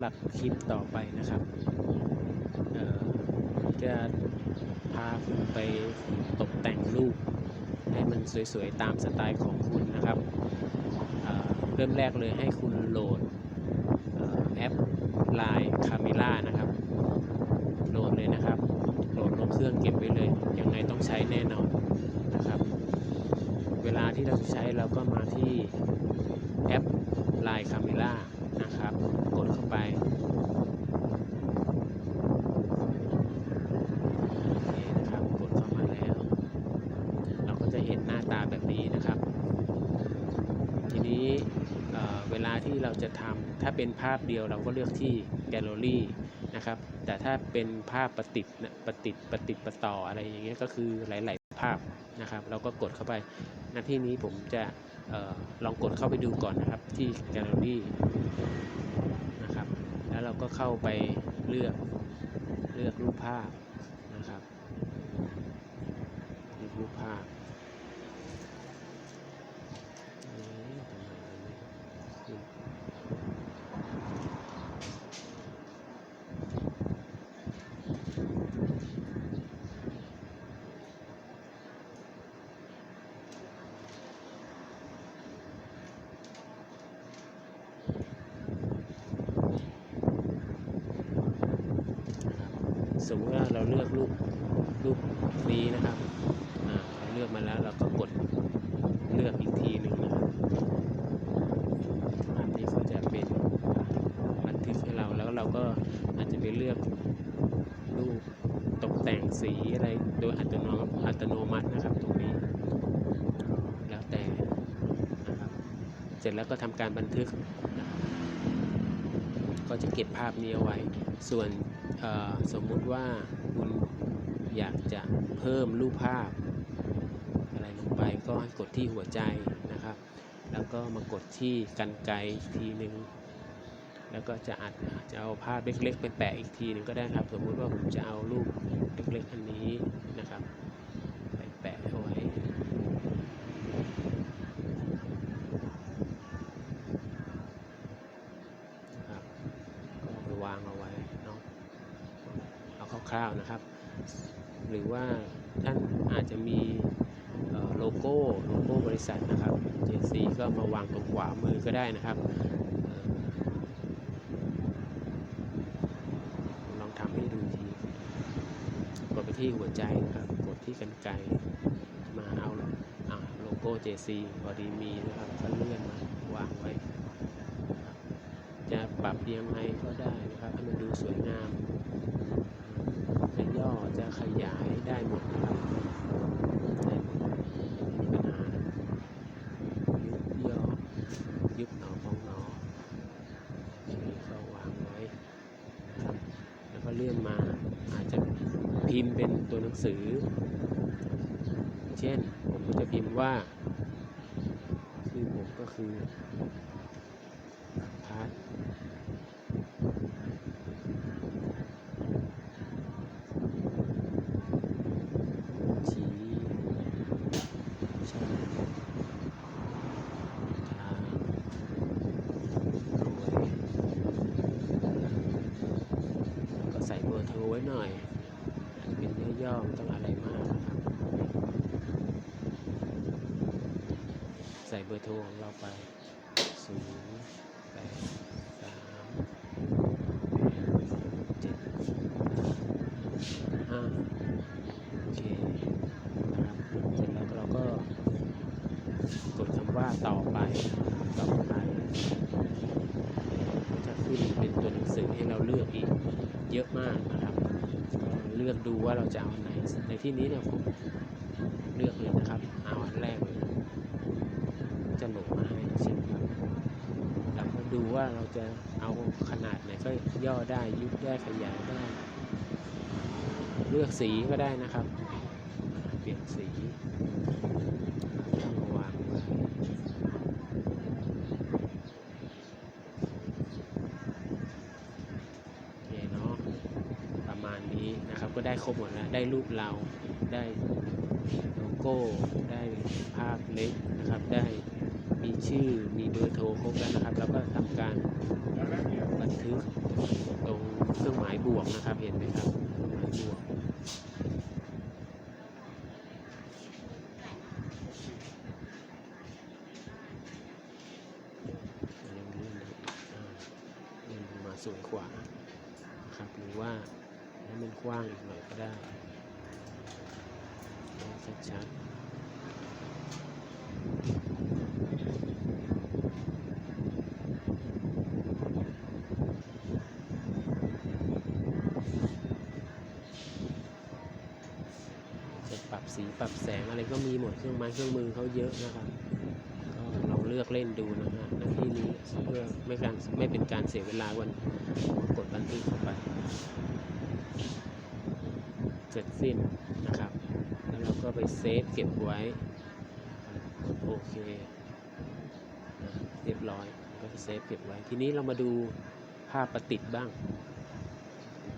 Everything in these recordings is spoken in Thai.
หรับคลิปต่อไปนะครับจะพาคุณไปตกแต่งรูปให้มันสวยๆ ตามสไตล์ของคุณนะครับเเริ่มแรกเลยให้คุณโหลดออแอป Line Camera นะครับ โหลดเลยนะครับ โหลดลงเครื่องเก็บไว้เลย ยังไงต้องใช้แน่นอนนะครับ เวลาที่เราจะใช้เราก็มาที่แอป Line Camera นะครับ กดเข้าไปเคนะครับกดเข้ามาแล้ว เราก็จะเห็นหน้าตาแบบนี้นะครับ ทีนี้เวลาที่เราจะทำถ้าเป็นภาพเดียวเราก็เลือกที่แกลเลอรี่นะครับ แต่ถ้าเป็นภาพประติดประติดประติดประต่ออะไรอย่างเงี้ยก็คือหลาย ๆ ภาพนะครับ เราก็กดเข้าไปหน้าที่นี้ผมจะ ลองกดเข้าไปดูก่อนนะครับที่แกลเลอรี่นะครับ แล้วเราก็เข้าไปเลือกเลือกรูปภาพนะครับรูปภาพ เอ๊ะทำไมมันไม่ขึ้นนะครับ สมมติว่าเราเลือกรูปรูปนี้นะครับเราเลือกมาแล้วเราก็กดเลือกอีกทีหนึ่งนะครับภาพนี้ก็จะเป็นบันทึกให้เราแล้วเราก็อาจจะไปเลือกรูปตกแต่งสีอะไรโดยอัตโนอัตโนมัตินะครับตรงนี้ แล้วแต่นะครับเสร็จแล้วก็ทำการบันทึก ก็จะเก็บภาพนี้เอาไว้ ส่วนสมมุติว่าคุณอยากจะเพิ่มรูปภาพ อะไรลงไปก็ให้กดที่หัวใจนะครับ แล้วก็มากดที่กันไกรอีกทีหนึ่งแล้วก็จะอัดจะเอาภาพเล็กๆไปแปะอีกทีหนึ่งก็ได้ครับ สมมุติว่าผมจะเอารูปเล็กๆอันนี้นะครับไปแปะเอาไว้นะครับก็เอาไปวางเอาไว้เนาะ เอาคร่าวๆนะครับ หรือว่าท่านอาจจะมีโลโก้โลโก้บริษัทนะครับ JC ก็มาวางตรงขวามือก็ได้นะครับลองทำให้ดูทีกดไปที่หัวใจนะครับกดที่กันไกมาเอาโลโก้ JC พอดีมีนะครับก็เลื่อนมาวางไว้นะครับจะปรับยังไงก็ได้นะครับให้มันดูสวยงาม จะขยายได้หมดนะครับมีปัญหายุบย่อยุบหนอพองหนอโอเคก็วางไว้ครับแล้วก็เลื่อนมาอาจจะพิมพ์เป็นตัวหนังสือ เช่นผมก็จะพิมพ์ว่าชื่อผมก็คือพัท ชี้ช่องทางรวยแล้วก็ใส่เบอร์โทร ไว้หน่อยเป็นย่อๆไม่ต้องอะไรมากนะครับใส่เบอร์โทรของเราไป 0 8 3 7 5 โอเคนะครับเสร็จแล้วเราก็กดคำว่าต่อไปต่อไปก็จะขึ้นเป็นตัวหนังสือให้เราเลือกอีกเยอะมากนะครับก็เลือกดู ว่าเราจะเอาอันไหน ในที่นี้เนี่ยผมเลือกเลยนะครับ เอาอันแรกเลยจะโหลดมาให้ชิมครับเราก็ดูว่าเราจะเอาขนาดไหนก็ย่อได้ยุบได้ขยายได้ เลือกสีก็ได้นะครับ เปลี่ยนสีตั้งมาวางไว้โอเคเนาะ ประมาณนี้นะครับ ก็ ได้ครบหมดแล้วได้รูปเรา ได้โลโก้ ได้ภาพเล็กนะครับ ได้มีชื่อ มีเบอร์โทรครบแล้วนะครับแล้วก็ทำการบันทึกตรงเครื่องหมายบวกนะครับ เห็นไหมครับหมายบวก ยังเลื่อนได้อีกอ่าเลื่อนลงมาส่วนขวานะครับหรือว่าให้มันกว้างอีกหน่อยก็ได้ให้ ชัดๆจะปรับสีปรับแสงอะไรก็มีหมดเครื่องไม้เครื่องมือเขาเยอะนะครับก็ลองเลือกเล่นดูนะฮะหน้าที่นี้เพื่อไม่การไม่เป็นการเสียเวลาวันกดบันทึกเข้าไป เสร็จสิ้นนะครับ แล้วก็ไปเซฟเก็บไว้กดโอเคเรียบร้อยก็จะเซฟเก็บไว้ ทีนี้เรามาดูภาพประติดบ้าง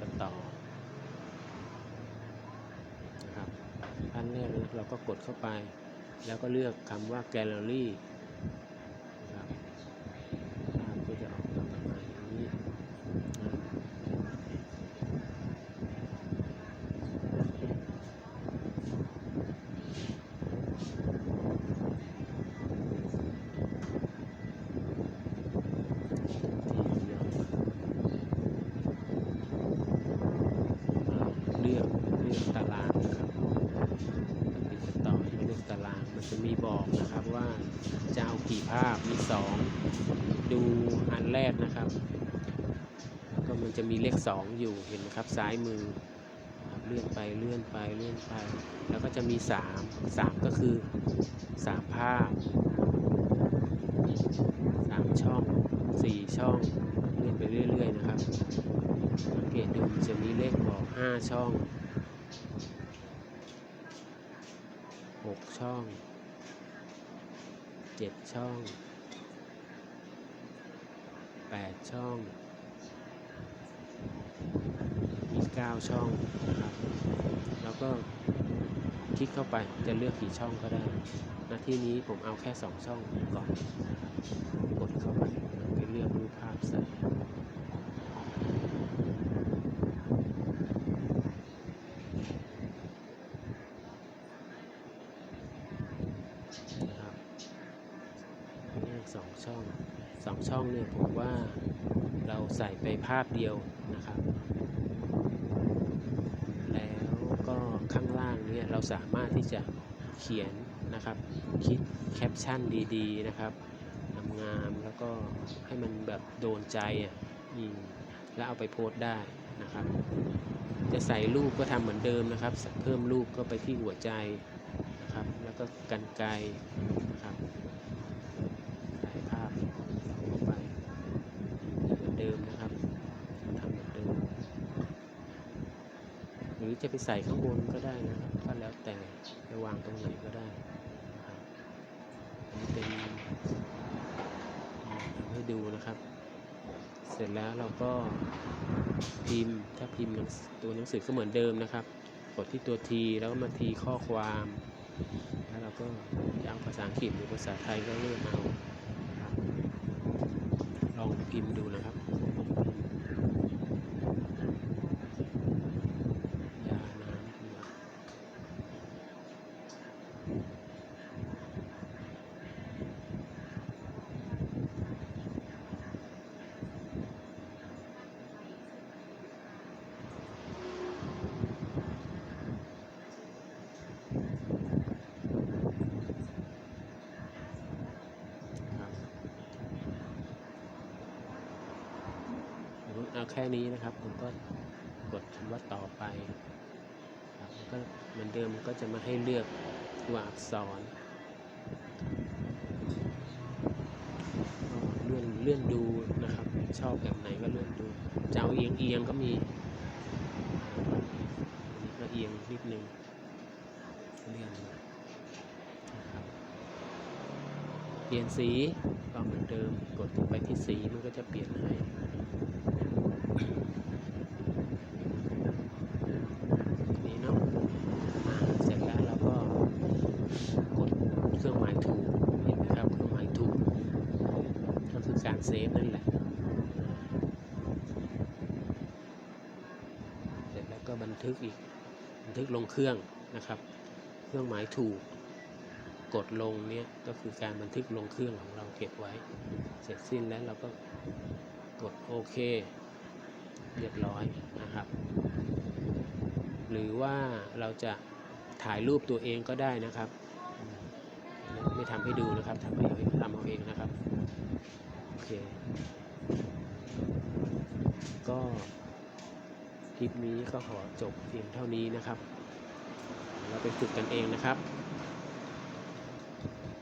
กันต่อนะครับขั้นแรกนะเราก็กดเข้าไป แล้วก็เลือกคำว่าแกลเลอรี่บภาพก็จะออกมาประมาณนี้นะทีเดียวอ่าเลือกเลือกตารางนะครับ ปฏิบัติต่อที่เลือกตารางมันจะมีบอกนะครับว่าจะเอา กี่ภาพมีสองดูอันแรกนะครับ ก็มันจะมีเลขสองอยู่เห็นไหมครับซ้ายมือเลื่อนไปเลื่อนไปเลื่อนไป แล้วก็จะมีสามสามก็คือสามภาพสามช่องสี่ช่องเลื่อนไปเรื่อยๆนะครับสังเกตดูจะมีเลขบอกห้าช่องหกช่อง เจ็ดช่องแปดช่องมีเก้าช่องนะครับแล้วก็คลิกเข้าไปจะเลือกกี่ช่องก็ได้หน้าที่นี้ผมเอาแค่สองช่องก่อนกดเข้าไปไปเลือกรูปภาพใส่ นะครับเลือก สองช่องสองช่องเนี่ยผมว่าเราใส่ไปภาพเดียวนะครับ แล้วก็ข้างล่างเนี่ยเราสามารถที่จะเขียนนะครับ คิดแคปชั่นดีๆนะครับงามๆแล้วก็ให้มันแบบโดนใจอะอืมแล้วเอาไปโพสต์ได้นะครับ จะใส่รูปก็ทำเหมือนเดิมนะครับ เพิ่มรูปก็ไปที่หัวใจนะครับ แล้วก็กันไกรนะครับถ่ายภาพเข้าไปเหมือนเดิมนะครับทำเหมือนเดิม ห รือจะไปใส่ข้างบนก็ได้นะครับก็แล้วแต่ไปวางตรงไหนก็ได้นะครับนนี้เป็นให้ดูนะครับ เสร็จแล้วเราก็พิมพ์ถ้าพิมพ์ตัวหนังสือก็เหมือนเดิมนะครับ กดที่ตัวทีแล้วก็มาทีข้อความแล้วเราก็จะเอาภาษาอังกฤษหรือภาษาไทยก็เลือกเอาครับลองพิมพ์ดูนะครับ ยาน้ำเกลือครับเอา แค่นี้นะครับผมก็กดคำว่าต่อไปครับแล้วก็เหมือนเดิมก็จะมาให้เลือกตัวอักษรเลื่อนเลื่อนดูนะครับ ชอบแบบไหนก็เลื่อนดูจะเอาเอียงเอียงก็มีนนี้ก็เอียงนิดนึงเลื่อนนะครับเปลี่ยนสีก็เหมือนเดิมกดไปที่สีมันก็จะเปลี่ยนให้ นี่เนาะเสร็จแล้วเราก็กดเครื่องหมายถูกเห็นไหมครับเครื่องหมายถูกก็คือการเซฟนั่นแหละเสร็จแล้วก็บันทึกอีกบันทึกลงเครื่องนะครับ เครื่องหมายถูกกดลงเนี่ยก็คือการบันทึกลงเครื่องของเราเก็บไว้ เสร็จสิ้นแล้วเราก็กดโอเค เรียบร้อยนะครับ หรือว่าเราจะถ่ายรูปตัวเองก็ได้นะครับ ไม่ทำให้ดูนะครับทำเอาเองทำเอาเองนะครับโอเคก็คลิปนี้ก็ขอจบเพียงเท่านี้นะครับ เราไปฝึกกันเองนะครับ